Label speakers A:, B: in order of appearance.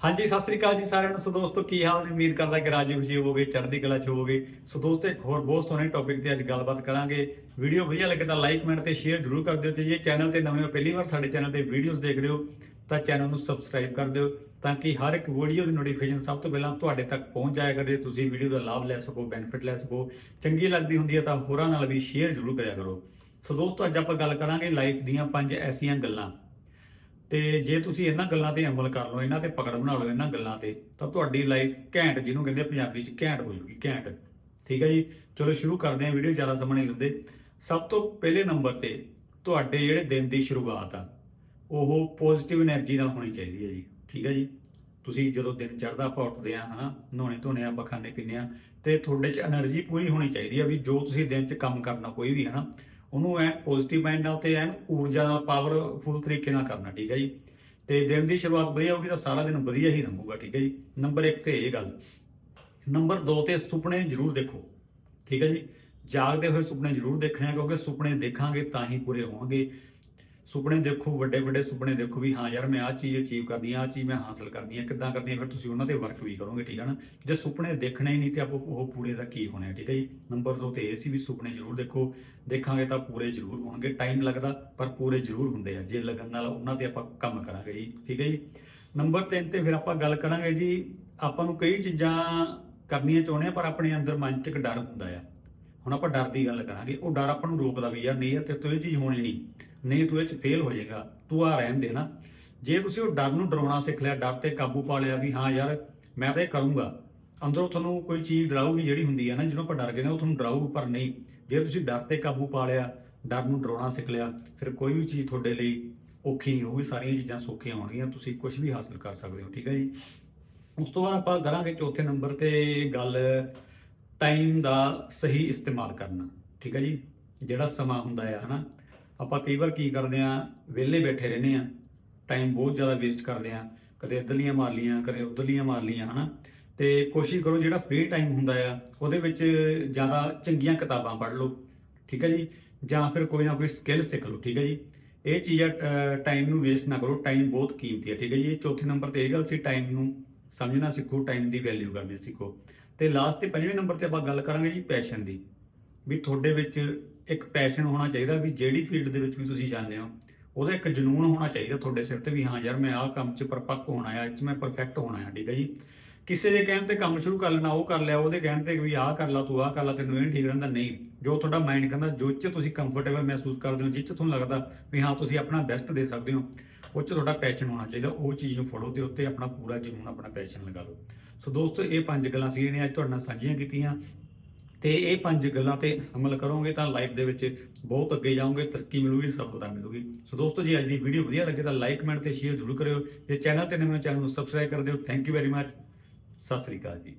A: ਹਾਂਜੀ, ਸਤਿ ਸ੍ਰੀ ਅਕਾਲ ਜੀ ਸਾਰਿਆਂ ਨੂੰ। ਸੋ ਦੋਸਤੋ, ਕੀ ਹਾਲ ਨੇ? ਉਮੀਦ ਕਰਦਾ ਕਿ ਰਾਜੀ ਖੁਸ਼ੀ ਹੋਵੋਗੇ, ਚੜ੍ਹਦੀ ਕਲਾ ਚ ਹੋਵੋਗੇ। ਸੋ ਦੋਸਤੋ, ਇੱਕ ਹੋਰ ਬਹੁਤ ਸੋਹਣੇ ਟੌਪਿਕ ਤੇ ਅੱਜ ਗੱਲਬਾਤ ਕਰਾਂਗੇ। ਵੀਡੀਓ ਵਧੀਆ ਲੱਗੇ ਤਾਂ ਲਾਈਕ ਕਮੈਂਟ ਤੇ ਸ਼ੇਅਰ ਜ਼ਰੂਰ ਕਰ ਦਿਓ ਤੇ ਜੇ ਚੈਨਲ ਤੇ ਨਵੇਂ ਹੋ, ਪਹਿਲੀ ਵਾਰ ਸਾਡੇ ਚੈਨਲ ਤੇ ਵੀਡੀਓਜ਼ ਦੇਖ ਰਹੇ ਹੋ, ਤਾਂ ਚੈਨਲ ਨੂੰ ਸਬਸਕ੍ਰਾਈਬ ਕਰ ਦਿਓ ਤਾਂ ਕਿ ਹਰ ਇੱਕ ਵੀਡੀਓ ਦੀ ਨੋਟੀਫਿਕੇਸ਼ਨ ਸਭ ਤੋਂ ਪਹਿਲਾਂ ਤੁਹਾਡੇ ਤੱਕ ਪਹੁੰਚ ਜਾਇਆ ਕਰੇ, ਤੁਸੀਂ ਵੀਡੀਓ ਦਾ ਲਾਭ ਲੈ ਸਕੋ ਬੈਨੀਫਿਟ ਲੈ ਸਕੋ, ਚੰਗੀ ਲੱਗਦੀ ਹੁੰਦੀ ਹੈ ਤਾਂ ਹੋਰਾਂ ਨਾਲ ਵੀ ਸ਼ੇਅਰ ਜ਼ਰੂਰ ਕਰਿਆ ਕਰੋ। ਸੋ ਦੋਸਤੋ, ਅੱਜ ਆਪਾਂ ਗੱਲ ਕਰਾਂਗੇ ਲਾਈਫ ਦੀਆਂ ਪੰਜ ਐਸੀਆਂ ਗੱਲਾਂ। ਤੇ ਜੇ ਤੁਸੀਂ ਇਹਨਾਂ ਗੱਲਾਂ ਤੇ ਅਮਲ ਕਰ ਲਓ, ਇਹਨਾਂ ਤੇ ਪਕੜ ਬਣਾ ਲਓ ਇਹਨਾਂ ਗੱਲਾਂ ਤੇ, ਤਾਂ ਤੁਹਾਡੀ ਲਾਈਫ ਘੈਂਟ, ਜਿਹਨੂੰ ਕਹਿੰਦੇ ਪੰਜਾਬੀ ਚ ਘੈਂਟ ਹੋ ਜੂਗੀ, ਘੈਂਟ। ਠੀਕ ਹੈ ਜੀ? ਚਲੋ ਸ਼ੁਰੂ ਕਰਦੇ ਹਾਂ ਵੀਡੀਓ ਜ਼ਿਆਦਾ ਸਮਾਂ ਨਹੀਂ ਲੈਂਦੇ ਸਭ ਤੋਂ ਪਹਿਲੇ ਨੰਬਰ ਤੇ ਤੁਹਾਡੇ ਜਿਹੜੇ ਦਿਨ ਦੀ ਸ਼ੁਰੂਆਤ ਆ, ਉਹ ਪੋਜ਼ਿਟਿਵ એનર્ਜੀ ਨਾਲ ਹੋਣੀ ਚਾਹੀਦੀ ਹੈ ਜੀ। ਠੀਕ ਹੈ ਜੀ? ਤੁਸੀਂ ਜਦੋਂ ਦਿਨ ਚੜ੍ਹਦਾ, ਆਪਾਂ ਉੱਠਦੇ ਆ ਹਨਾ? ਨਹਾਉਣੇ ਧੋਣੇ ਆ ਬਖਾਨੇ ਪੀਨੇ ਆ, ਤੇ ਤੁਹਾਡੇ ਚ એનર્ਜੀ ਪੂਰੀ ਹੋਣੀ ਚਾਹੀਦੀ ਆ ਵੀ ਜੋ ਤੁਸੀਂ ਦਿਨ ਚ ਕੰਮ ਕਰਨਾ, ਕੋਈ ਵੀ, ਹਨਾ? ਉਹਨੂੰ ਐ ਪੋਜ਼ਿਟਿਵ ਮਾਈਂਡ ਨਾਲ ਤੇ ਐਨ ਊਰਜਾ ਨਾਲ ਪਾਵਰਫੁਲ ਤਰੀਕੇ ਨਾਲ ਕਰਨਾ, ਠੀਕ ਹੈ ਜੀ? ਤੇ ਦਿਨ ਦੀ ਸ਼ੁਰੂਆਤ ਵਧੀਆ ਹੋਊਗੀ ਤਾਂ ਸਾਰਾ ਦਿਨ ਵਧੀਆ ਹੀ ਲੰਘੂਗਾ, ਠੀਕ ਹੈ ਜੀ? ਨੰਬਰ 1 ਤੇ ਇਹ ਗੱਲ। ਨੰਬਰ 2 ਤੇ ਸੁਪਨੇ ਜ਼ਰੂਰ ਦੇਖੋ, ਠੀਕ ਹੈ ਜੀ? ਜਾਗਦੇ ਹੋਏ ਸੁਪਨੇ ਜ਼ਰੂਰ ਦੇਖਣੇ ਆ, ਕਿਉਂਕਿ ਸੁਪਨੇ ਦੇਖਾਂਗੇ ਤਾਂ ਹੀ ਪੂਰੇ ਹੋਣਗੇ। ਸੁਪਨੇ ਦੇਖੋ, ਵੱਡੇ ਵੱਡੇ ਸੁਪਨੇ ਦੇਖੋ ਵੀ ਹਾਂ ਯਾਰ ਮੈਂ ਆਹ ਚੀਜ਼ ਅਚੀਵ ਕਰਨੀ ਆ ਆਹ ਚੀਜ਼ ਮੈਂ ਹਾਸਲ ਕਰਨੀ ਆ ਕਿੱਦਾਂ ਕਰਨੀ ਆ ਫਿਰ ਤੁਸੀਂ ਉਹਨਾਂ ਤੇ ਵਰਕ ਵੀ ਕਰੋਗੇ, ਠੀਕ ਹੈ ਨਾ? ਜੇ ਸੁਪਨੇ ਦੇਖਣੇ ਹੀ ਨਹੀਂ ਤੇ ਆਪੋ ਉਹ ਪੂਰੇ ਦਾ ਕੀ ਹੋਣਾ ਠੀਕ ਹੈ ਜੀ? ਨੰਬਰ 2 ਤੇ ਇਹ ਸੀ ਵੀ ਸੁਪਨੇ ਜ਼ਰੂਰ ਦੇਖੋ, ਦੇਖਾਂਗੇ ਤਾਂ ਪੂਰੇ ਜ਼ਰੂਰ ਹੋਣਗੇ ਟਾਈਮ ਲੱਗਦਾ ਪਰ ਪੂਰੇ ਜ਼ਰੂਰ ਹੁੰਦੇ ਆ, ਜੇ ਲੱਗਣ ਨਾਲ ਉਹਨਾਂ ਤੇ ਆਪਾਂ ਕੰਮ ਕਰਾਂਗੇ ਜੀ, ਠੀਕ ਹੈ ਜੀ? ਨੰਬਰ 3 ਤੇ ਫਿਰ ਆਪਾਂ ਗੱਲ ਕਰਾਂਗੇ ਜੀ, ਆਪਾਂ ਨੂੰ ਕਈ ਚੀਜ਼ਾਂ ਕਰਨੀਆਂ ਚਾਹੁੰਦੇ ਆ, ਪਰ ਆਪਣੇ ਅੰਦਰ ਮਨ 'ਚ ਇੱਕ ਡਰ ਹੁੰਦਾ ਆ। ਹੁਣ ਆਪਾਂ ਡਰ ਦੀ ਗੱਲ ਕਰਾਂਗੇ, ਉਹ ਡਰ ਆਪਾਂ ਨੂੰ ਰੋਕਦਾ ਵੀ ਯਾਰ ਨਹੀਂ ਯਾਰ ਤੇ ਤੋਂ ਇਹ ਚੀਜ਼ ਹੋਣੀ ਨਹੀਂ। ਨਹੀਂ ਤੂੰ ਇਹ 'ਚ ਫੇਲ ਹੋ ਜਾਏਗਾ ਤੂੰ ਆ ਰਹਿਣ ਦੇ ਨਾ। ਜੇ ਤੁਸੀਂ ਉਹ ਡਰ ਨੂੰ ਡਰਾਉਣਾ ਸਿੱਖ ਲਿਆ, ਡਰ ਤੇ ਕਾਬੂ ਪਾ ਲਿਆ ਵੀ ਹਾਂ ਯਾਰ, ਮੈਂ ਤਾਂ ਇਹ ਕਰੂੰਗਾ। ਅੰਦਰੋਂ ਤੁਹਾਨੂੰ ਕੋਈ ਚੀਜ਼ ਡਰਾਊਗੀ ਜਿਹੜੀ ਹੁੰਦੀ ਹੈ ਨਾ ਜਦੋਂ ਆਪਾਂ ਡਰ ਗਏ ਨੇ, ਉਹ ਤੁਹਾਨੂੰ ਡਰਾਊਗੀ ਪਰ ਨਹੀਂ। ਜੇ ਤੁਸੀਂ ਡਰ ਤੇ ਕਾਬੂ ਪਾ ਲਿਆ, ਡਰ ਨੂੰ ਡਰਾਉਣਾ ਸਿੱਖ ਲਿਆ, ਫਿਰ ਕੋਈ ਵੀ ਚੀਜ਼ ਤੁਹਾਡੇ ਲਈ ਔਖੀ ਨਹੀਂ ਹੋਊਗੀ, ਸਾਰੀਆਂ ਚੀਜ਼ਾਂ ਸੌਖੀਆਂ ਹੋਣਗੀਆਂ, ਤੁਸੀਂ ਕੁਝ ਵੀ ਹਾਸਲ ਕਰ ਸਕਦੇ ਹੋ, ਠੀਕ ਹੈ ਜੀ? ਉਸ ਤੋਂ ਬਾਅਦ ਆਪਾਂ ਕਰਾਂਗੇ ਚੌਥੇ ਨੰਬਰ ਤੇ ਗੱਲ ਟਾਈਮ ਦਾ ਸਹੀ ਇਸਤੇਮਾਲ ਕਰਨਾ, ਠੀਕ ਹੈ ਜੀ? ਜਿਹੜਾ ਸਮਾਂ ਹੁੰਦਾ ਹੈ ਹਨਾ? ਆਪਾਂ ਕਈ ਵਾਰ ਕੀ ਕਰਦੇ ਆ ਵਿਹਲੇ ਬੈਠੇ ਰਹਿੰਦੇ ਆ ਟਾਈਮ ਬਹੁਤ ਜ਼ਿਆਦਾ ਵੇਸਟ ਕਰਦੇ ਆ ਕਦੇ ਇੱਧਰਲੀਆਂ ਮਾਰ ਲੀਆਂ ਕਦੇ ਉੱਧਰਲੀਆਂ ਮਾਰ ਲੀਆਂ ਹਨਾ? ਤੇ ਕੋਸ਼ਿਸ਼ ਕਰੋ ਜਿਹੜਾ ਫ੍ਰੀ ਟਾਈਮ ਹੁੰਦਾ ਆ, ਉਹਦੇ ਵਿੱਚ ਜ਼ਿਆਦਾ ਚੰਗੀਆਂ ਕਿਤਾਬਾਂ ਪੜ੍ਹ ਲਓ, ਠੀਕ ਹੈ ਜੀ? ਜਾਂ ਫਿਰ ਕੋਈ ਨਾ ਕੋਈ ਸਕਿੱਲ ਸਿੱਖ ਲਓ, ਠੀਕ ਹੈ ਜੀ? ਇਹ ਚੀਜ਼ਾਂ ਟਾਈਮ ਨੂੰ ਵੇਸਟ ਨਾ ਕਰੋ ਟਾਈਮ ਬਹੁਤ ਕੀਮਤੀ ਹੈ, ਠੀਕ ਹੈ ਜੀ? ਇਹ ਚੌਥੇ ਨੰਬਰ ਤੇ ਇਹ ਗੱਲ ਸੀ ਟਾਈਮ ਨੂੰ ਸਮਝਣਾ ਸਿੱਖੋ ਟਾਈਮ ਦੀ ਵੈਲਿਊ ਕਰਨੀ ਸਿੱਖੋ। ਤੇ ਲਾਸਟ ਤੇ ਪੰਜਵੇਂ ਨੰਬਰ ਤੇ ਆਪਾਂ ਗੱਲ ਕਰਾਂਗੇ ਜੀ ਪੈਸ਼ਨ ਦੀ। ਵੀ ਤੁਹਾਡੇ ਵਿੱਚ ਇੱਕ ਪੈਸ਼ਨ ਹੋਣਾ ਚਾਹੀਦਾ ਵੀ ਜਿਹੜੀ ਫੀਲਡ ਦੇ ਵਿੱਚ ਵੀ ਤੁਸੀਂ ਜਾਂਦੇ ਹੋ, ਉਹਦਾ ਇੱਕ ਜਨੂਨ ਹੋਣਾ ਚਾਹੀਦਾ ਤੁਹਾਡੇ ਸਿਰ ਤੇ ਵੀ ਹਾਂ ਯਾਰ ਮੈਂ ਆਹ ਕੰਮ 'ਚ ਪਰਪੱਕ ਹੋਣਾ ਆ, ਇਹ 'ਚ ਮੈਂ ਪਰਫੈਕਟ ਹੋਣਾ ਆ, ਠੀਕ ਹੈ ਜੀ? ਕਿਸੇ ਦੇ ਕਹਿਣ ਤੇ ਕੰਮ ਸ਼ੁਰੂ ਕਰ ਲੈਣਾ, ਉਹ ਕਰ ਲਿਆ, ਉਹਦੇ ਕਹਿਣ ਤੇ ਵੀ ਆਹ ਕਰ ਲਾ, ਤੂੰ ਆਹ ਕਰ ਲਾ, ਤੈਨੂੰ ਇਹ ਨੀ ਠੀਕ ਰਹਿੰਦਾ, ਨਹੀਂ। ਜੋ ਤੁਹਾਡਾ ਮਾਈਂਡ ਕਹਿੰਦਾ, ਜੋ 'ਚ ਤੁਸੀਂ ਕੰਫਰਟੇਬਲ ਮਹਿਸੂਸ ਕਰਦੇ ਹੋ ਜਿਸ 'ਚ ਤੁਹਾਨੂੰ ਲੱਗਦਾ ਵੀ ਹਾਂ ਤੁਸੀਂ ਆਪਣਾ ਬੈਸਟ ਦੇ ਸਕਦੇ ਹੋ, ਉਹ 'ਚ ਤੁਹਾਡਾ ਪੈਸ਼ਨ ਹੋਣਾ ਚਾਹੀਦਾ, ਉਹ ਚੀਜ਼ ਨੂੰ ਫੜੋ ਤੇ ਉੱਤੇ ਆਪਣਾ ਪੂਰਾ ਜਨੂਨ, ਆਪਣਾ ਪੈਸ਼ਨ ਲਗਾ ਲਓ ਸੋ ਦੋਸਤੋ, ਇਹ ਪੰਜ ਗੱਲਾਂ ਸੀ ਜਿਹੜੀਆਂ ਅੱਜ ਤੁਹਾਡੇ ਨਾਲ ਸਾਂਝੀਆਂ ਕੀਤੀਆਂ। ਤੇ ਇਹ ਪੰਜ ਗੱਲਾਂ ਤੇ ਅਮਲ ਕਰੋਗੇ ਤਾਂ ਲਾਈਫ ਦੇ ਵਿੱਚ ਬਹੁਤ ਅੱਗੇ ਜਾਓਗੇ, ਤਰੱਕੀ ਮਿਲੂਗੀ, ਸਫਲਤਾ ਮਿਲੂਗੀ। ਸੋ ਦੋਸਤੋ ਜੀ, ਅੱਜ ਦੀ ਵੀਡੀਓ ਵਧੀਆ ਲੱਗੇ ਤਾਂ ਲਾਈਕ ਕਮੈਂਟ ਤੇ ਸ਼ੇਅਰ ਜ਼ਰੂਰ ਕਰਿਓ। ਜੇ ਚੈਨਲ ਤੇ ਨਵੇਂ ਚੈਨਲ ਨੂੰ ਸਬਸਕ੍ਰਾਈਬ ਕਰ ਦਿਓ। Thank you very much Sat Sri ਅਕਾਲ ਜੀ।